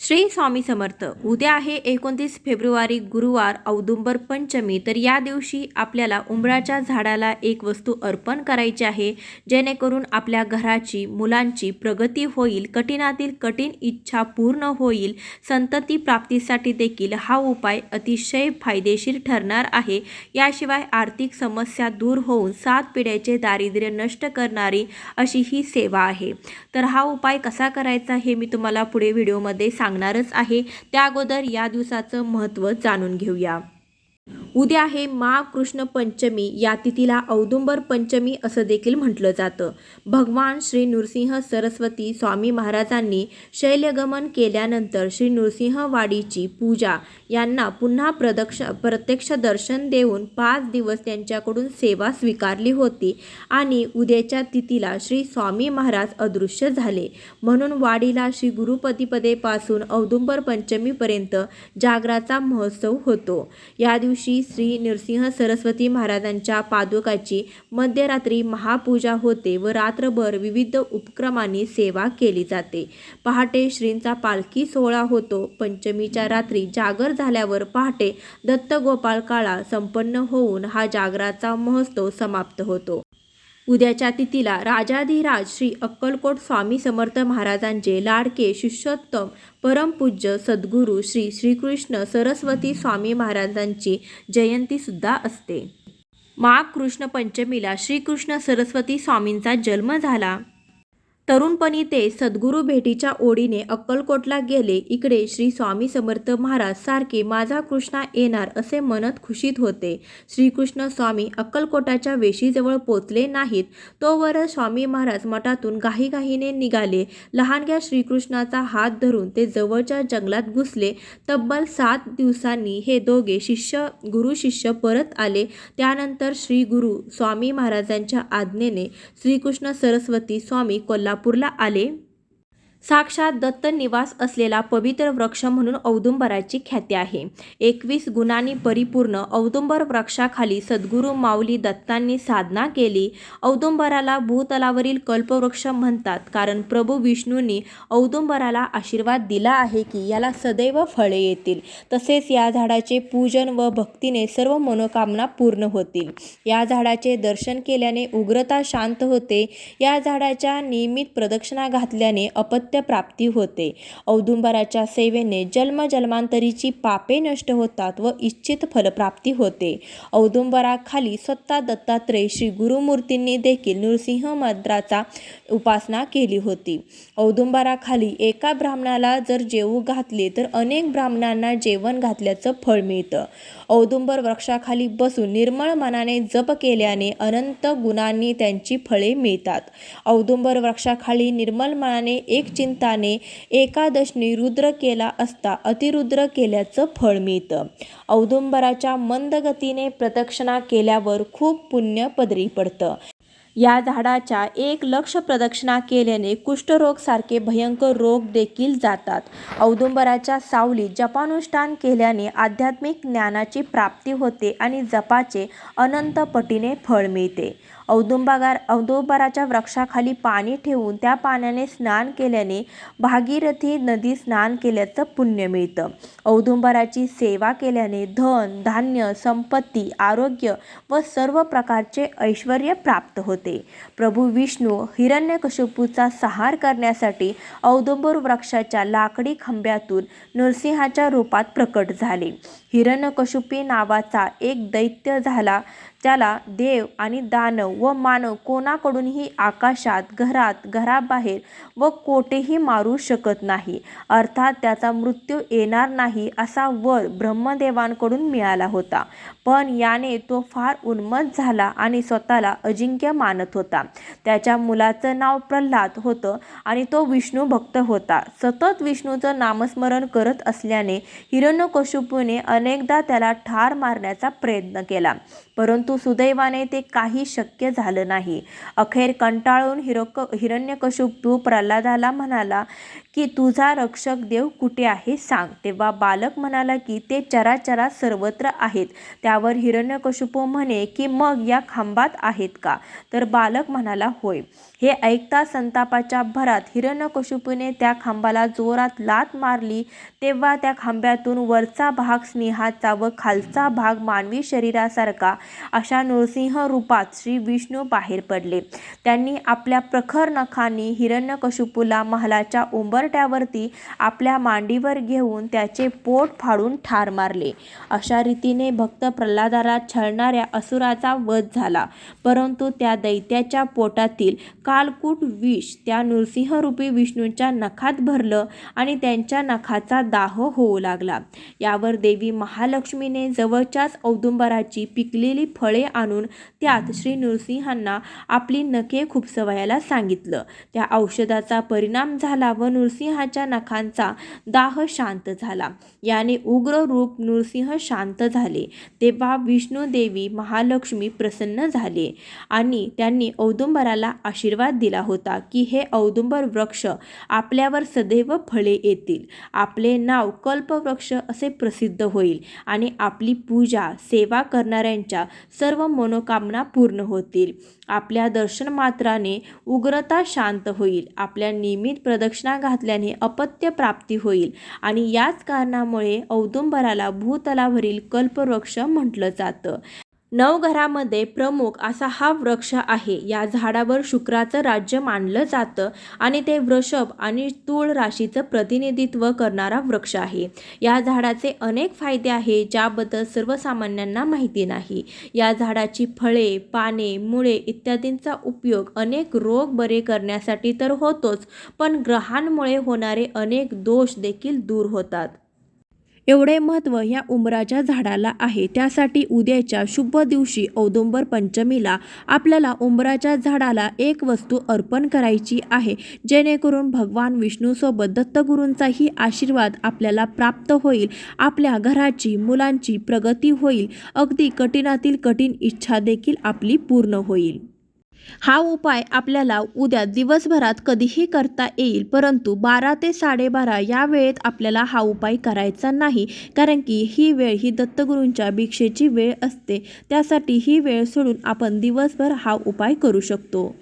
श्री स्वामी समर्थ उद्या आहे एकोणतीस फेब्रुवारी गुरुवार औदुंबर पंचमी. तर या दिवशी आपल्याला उंबराच्या झाडाला एक वस्तू अर्पण करायची आहे जेणेकरून आपल्या घराची मुलांची प्रगती होईल कठीणातील कठीण इच्छा पूर्ण होईल. संतती प्राप्तीसाठी देखील हा उपाय अतिशय फायदेशीर ठरणार आहे. याशिवाय आर्थिक समस्या दूर होऊन सात पिढ्याचे दारिद्र्य नष्ट करणारी अशी ही सेवा आहे. तर हा उपाय कसा करायचा हे मी तुम्हाला पुढे व्हिडिओमध्ये सांग सांगणारच आहे. त्या अगोदर या दिवसाचं महत्त्व जाणून घेऊया. उद्या आहे मा कृष्ण पंचमी या तिथीला औदुंबर पंचमी असं देखील म्हटलं जातं. भगवान श्री नृसिंह सरस्वती स्वामी महाराजांनी शैल्यगमन केल्यानंतर श्री नृसिंहवाडीची पूजा यांना पुन्हा प्रदक्ष प्रत्यक्ष दर्शन देऊन पाच दिवस त्यांच्याकडून सेवा स्वीकारली होती आणि उद्याच्या तिथीला श्री स्वामी महाराज अदृश्य झाले. म्हणून वाडीला श्री गुरुपतीपदेपासून औदुंबर पंचमीपर्यंत जागराचा महोत्सव होतो. या दिवशी श्री नृसिंह सरस्वती महाराजांच्या पादुकाची मध्यरात्री महापूजा होते व रात्रभर विविध उपक्रमांनी सेवा केली जाते. पहाटे श्रींचा पालखी सोहळा होतो. पंचमीच्या रात्री जागर झाल्यावर पहाटे दत्तगोपाल काळा संपन्न होऊन हा जागराचा महोत्सव समाप्त होतो. उद्याच्या तिथीला राजाधिराज श्री अक्कलकोट स्वामी समर्थ महाराजांचे लाडके शिष्योत्तम परमपूज्य सद्गुरू श्री श्रीकृष्ण सरस्वती स्वामी महाराजांची जयंतीसुद्धा असते. माघ कृष्ण पंचमीला श्रीकृष्ण सरस्वती स्वामींचा जन्म झाला. तरुणपणी ते सद्गुरू भेटीच्या ओढीने अक्कलकोटला गेले. इकडे श्री स्वामी समर्थ महाराज सारखे माझा कृष्णा येणार असे म्हणत खुशीत होते. श्रीकृष्ण स्वामी अक्कलकोटाच्या वेशीजवळ पोचले नाहीत. तोवर स्वामी महाराज मठातून घाईघाईने निघाले. लहानग्या श्रीकृष्णाचा हात धरून ते जवळच्या जंगलात घुसले. तब्बल सात दिवसांनी हे दोघे शिष्य गुरु शिष्य परत आले. त्यानंतर श्री गुरु स्वामी महाराजांच्या आज्ञेने श्रीकृष्ण सरस्वती स्वामी सोलापूरला आले. साक्षात दत्त निवास असलेला पवित्र वृक्ष म्हणून औदुंबराची ख्याती आहे. एकवीस गुणांनी परिपूर्ण औदुंबर वृक्षाखाली सद्गुरू माऊली दत्तांनी साधना केली. औदुंबराला भूतलावरील कल्पवृक्ष म्हणतात कारण प्रभू विष्णूंनी औदुंबराला आशीर्वाद दिला आहे की याला सदैव फळे येतील. तसेच या झाडाचे पूजन व भक्तीने सर्व मनोकामना पूर्ण होतील. या झाडाचे दर्शन केल्याने उग्रता शांत होते. या झाडाच्या नियमित प्रदक्षिणा घातल्याने अपत्य प्राप्ती होते. औदुंबराच्या सेवेने जन्मजन्मांतरीची पापे नष्ट होतात व इच्छित फलप्राप्ती होते. औदुंबराखाली स्वतः दत्तात्रय श्री गुरुमूर्तींनी देखील नृसिंह मद्राचा उपासना केली होती. औदुंबराखाली एका ब्राह्मणाला जर जेवू घातले तर अनेक ब्राह्मणांना जेवण घातल्याचं फळ मिळतं. औदुंबर वृक्षाखाली बसून निर्मळ मनाने जप केल्याने अनंत गुणांनी त्यांची फळे मिळतात. औदुंबर वृक्षाखाली निर्मल मनाने एक चिंताने एकादशनी रुद्र केला असता अतिरुद्र केल्याचं फळ मिळतं. औदुंबराच्या मंदगतीने प्रदक्षिणा केल्यावर खूप पुण्य पदरी पडतं. या झाडाच्या एक लक्ष प्रदक्षिणा केल्याने कुष्ठरोगसारखे भयंकर रोग देखील जातात. औदुंबराच्या सावलीत जपानुष्ठान केल्याने आध्यात्मिक ज्ञानाची प्राप्ती होते आणि जपाचे अनंत पटीने फळ मिळते. औदुंबागार औदुंबराच्या वृक्षाखाली पाणी ठेवून त्या पाण्याने स्नान केल्याने भागीरथी नदी स्नान केल्याचं पुण्य मिळतं. औदुंबराची सेवा केल्याने धन धान्य संपत्ती आरोग्य व सर्व प्रकारचे ऐश्वर प्राप्त होते. प्रभू विष्णू हिरण्यकशिपूचा सहार करण्यासाठी औदुंबर वृक्षाच्या लाकडी खांब्यातून नरसिंहाच्या रूपात प्रकट झाले. हिरण्यकशिपी नावाचा एक दैत्य झाला त्याला देव आणि दानव व मानव कोणाकडूनही आकाशात घरात घराबाहेर व कोठेही मारू शकत नाही. अर्थात त्याचा मृत्यू येणार नाही असा वर ब्रह्मदेवांकडून मिळाला होता. पण याने तो फार उन्मत झाला आणि स्वतःला अजिंक्य मानत होता. त्याच्या मुलाचं नाव प्रल्हाद होतं आणि तो विष्णू भक्त होता. सतत विष्णूचं नामस्मरण करत असल्याने हिरण्यकशिपूने अनेकदा त्याला ठार मारण्याचा प्रयत्न केला. परंतु सुदैवाने ते काही शक्य झालं नाही. अखेर कंटाळून हिरोक हिरण्यकशिपू प्रल्हादाला म्हणाला की तुझा रक्षक देव कुठे आहे सांग. तेव्हा बालक म्हणाला की ते चराचरात सर्वत्र आहेत. त्यावर हिरण्यकशुपू म्हणे की मग या खांबात आहेत का? तर बालक म्हणाला होय. हे ऐकता संतापाच्या भरात हिरण्यकशुपूने त्या खांबाला जोरात लात मारली. तेव्हा त्या खांब्यातून वरचा भाग स्नेहाचा व खालचा भाग मानवी शरीरासारखा अशा नृसिंह रूपात श्री विष्णू बाहेर पडले. त्यांनी आपल्या प्रखर नखांनी हिरण्यकशुपूला महालाच्या उंबर उंबरट्यावरती आपल्या मांडीवर घेऊन त्याचे पोट फाडून ठार मारले. अशा रीतीने भक्त प्रल्हादाला छळणाऱ्या असुराचा वध झाला. परंतु त्या दैत्याच्या पोटातील कालकूट विष त्या नृसिंहरूपी विष्णूंच्या नखात भरलं आणि त्यांच्या नखाचा दाह होऊ लागला. यावर देवी महालक्ष्मीने जवळच्याच औदुंबराची पिकलेली फळे आणून त्यात श्री नृसिंहांना आपली नखे खुपसवायला सांगितलं. त्या औषधाचा परिणाम झाला व नृसिंहाच्या नखांचा दाह शांत झाला. याने उग्र रूप नृसिंह शांत झाले. तेव्हा विष्णू देवी महालक्ष्मी प्रसन्न झाले आणि त्यांनी औदुंबराला आशीर्वाद दिला होता की हे औदुंबर वृक्ष आपल्यावर सदैव फळे येतील. आपले नाव कल्पवृक्ष असे प्रसिद्ध होईल आणि आपली पूजा सेवा करणाऱ्यांच्या सर्व मनोकामना पूर्ण होतील. आपल्या दर्शन मात्राने उग्रता शांत होईल. आपल्या नियमित प्रदक्षिणा घात घातल्याने अपत्य प्राप्ती होईल. आणि याच कारणामुळे औदुंबराला भूतलावरील कल्पवृक्ष म्हटलं जातं. नवघरामध्ये प्रमुख असा हा वृक्ष आहे. या झाडावर शुक्राचं राज्य मानलं जातं आणि ते वृषभ आणि तूळ राशीचं प्रतिनिधित्व करणारा वृक्ष आहे. या झाडाचे अनेक फायदे आहे ज्याबद्दल सर्वसामान्यांना माहिती नाही. या झाडाची फळे पाने मुळे इत्यादींचा उपयोग अनेक रोग बरे करण्यासाठी तर होतोच पण ग्रहांमुळे होणारे अनेक दोष देखील दूर होतात. एवढे महत्त्व या उंबराच्या झाडाला आहे. त्यासाठी उद्याच्या शुभ दिवशी औदुंबर पंचमीला आपल्याला उंबराच्या झाडाला एक वस्तू अर्पण करायची आहे. जेणेकरून भगवान विष्णूसोबत दत्तगुरूंचाही आशीर्वाद आपल्याला प्राप्त होईल. आपल्या घराची मुलांची प्रगती होईल. अगदी कठीणातील कठीण इच्छा देखील आपली पूर्ण होईल. हा उपाय आपल्याला उद्या दिवसभरात कधीही करता येईल परंतु बारा ते साडेबारा या वेळेत आपल्याला हा उपाय करायचा नाही कारण की ही वेळ ही दत्तगुरूंच्या भिक्षेची वेळ असते. त्यासाठी ही वेळ सोडून आपण दिवसभर हा उपाय करू शकतो.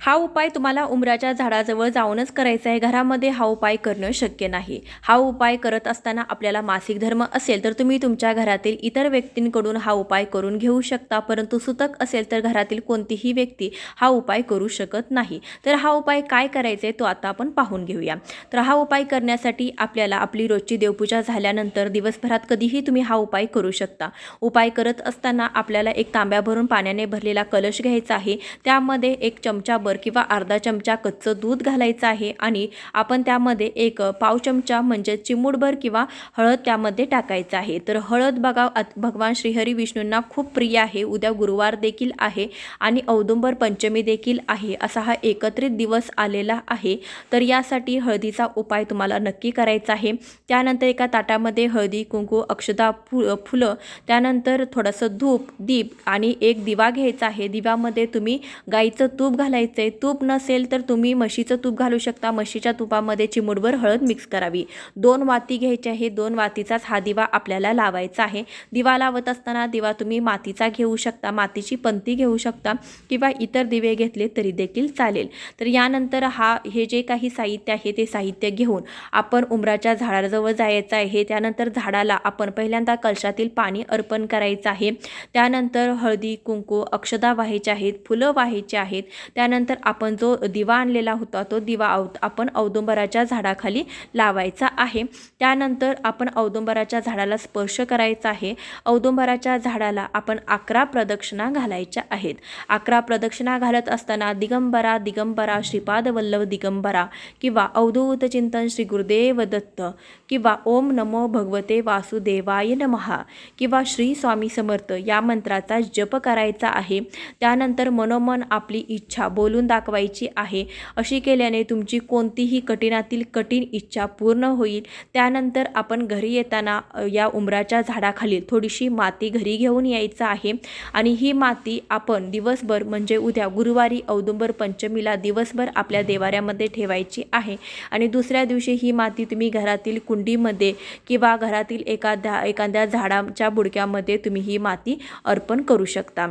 हा उपाय तुम्हाला उमराच्या झाडाजवळ जाऊनच करायचा आहे. घरामध्ये हा उपाय करणं शक्य नाही. हा उपाय करत असताना आपल्याला मासिक धर्म असेल तर तुम्ही तुमच्या घरातील इतर व्यक्तींकडून हा उपाय करून घेऊ शकता. परंतु सुतक असेल तर घरातील कोणतीही व्यक्ती हा उपाय करू शकत नाही. तर हा उपाय काय करायचा आहे तो आता आपण पाहून घेऊया. तर हा उपाय करण्यासाठी आपल्याला आपली रोजची देवपूजा झाल्यानंतर दिवसभरात कधीही तुम्ही हा उपाय करू शकता. उपाय करत असताना आपल्याला एक तांब्या भरून पाण्याने भरलेला कलश घ्यायचा आहे. त्यामध्ये एक चमचा चमचाभर किंवा अर्धा चमचा कच्चं दूध घालायचं आहे आणि आपण त्यामध्ये एक पाव चमचा म्हणजे चिमूटभर किंवा हळद त्यामध्ये टाकायचं आहे. तर हळद बघा भगवान श्रीहरी विष्णूंना खूप प्रिय आहे. उद्या गुरुवार देखील आहे आणि औदुंबर पंचमी देखील आहे. असा हा एकत्रित दिवस आलेला आहे. तर यासाठी हळदीचा उपाय तुम्हाला नक्की करायचा आहे. त्यानंतर एका ताटामध्ये हळदी कुंकू अक्षदा फु फुलं त्यानंतर थोडंसं धूप दीप आणि एक दिवा घ्यायचा आहे. दिव्यामध्ये तुम्ही गाईचं तूप घालायचं आहे. तूप नसेल तर तुम्ही म्हशीचं तूप घालू शकता. म्हशीच्या तुपामध्ये चिमूटभर हळद मिक्स करावी. दोन वाती घ्यायचे आहे. दोन वातीचाच हा दिवा आपल्याला लावायचा आहे. दिवा लावत असताना दिवा तुम्ही मातीचा घेऊ शकता. मातीची पंती घेऊ शकता किंवा इतर दिवे घेतले तरी देखील चालेल. तर यानंतर हा हे जे काही साहित्य आहे ते साहित्य घेऊन आपण उमराच्या झाडाजवळ जायचं आहे. त्यानंतर झाडाला आपण पहिल्यांदा कलशातील पाणी अर्पण करायचं आहे. त्यानंतर हळदी कुंकू अक्षदा व्हायच्या आहेत. फुलं व्हायची आहेत. त्यानंतर आपण जो दिवा आणलेला होता तो दिवा औ आपण औदुंबराच्या झाडाखाली लावायचा आहे. त्यानंतर आपण औदुंबराच्या झाडाला स्पर्श करायचा आहे. औदुंबराच्या झाडाला आपण अकरा प्रदक्षिणा घालायच्या आहेत. अकरा प्रदक्षिणा घालत असताना दिगंबरा दिगंबरा श्रीपाद वल्लभ दिगंबरा किंवा अवधूत चिंतन श्री गुरुदेव दत्त किंवा ओम नमो भगवते वासुदेवाय नमहा किंवा श्री स्वामी समर्थ या मंत्राचा जप करायचा आहे. त्यानंतर मनोमन आपली इच्छा बोलून करून दाखवायची आहे. अशी केल्याने तुमची कोणतीही कठीणातील कठीण इच्छा पूर्ण होईल. त्यानंतर आपण घरी येताना या उंबराच्या झाडाखाली थोडीशी माती घरी घेऊन यायचं आहे. आणि ही माती आपण दिवसभर म्हणजे उद्या गुरुवारी औदुंबर पंचमीला दिवसभर आपल्या देवाऱ्यामध्ये ठेवायची आहे. आणि दुसऱ्या दिवशी ही माती तुम्ही घरातील कुंडीमध्ये किंवा घरातील एखाद्या एखाद्या झाडाच्या बुडक्यामध्ये तुम्ही ही माती अर्पण करू शकता.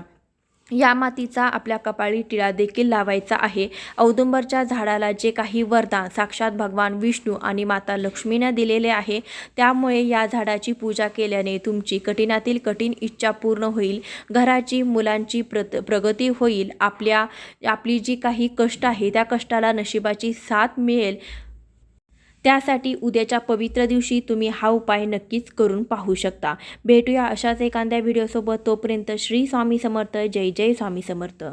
या मातीचा आपल्या कपाळी टिळा देखील लावायचा आहे. औदुंबरच्या झाडाला जे काही वरदान साक्षात भगवान विष्णू आणि माता लक्ष्मीनं दिलेले आहे त्यामुळे या झाडाची पूजा केल्याने तुमची कठीणातील कठीण इच्छा पूर्ण होईल. घराची मुलांची प्रत प्रगती होईल. आपल्या आपली जी काही कष्ट आहे त्या कष्टाला नशिबाची साथ मिळेल. त्यासाठी उद्याच्या पवित्र दिवशी तुम्ही हा उपाय नक्कीच करून पाहू शकता. भेटूया अशाच एखाद्या व्हिडिओसोबत तोपर्यंत श्री स्वामी समर्थ. जय जय स्वामी समर्थ.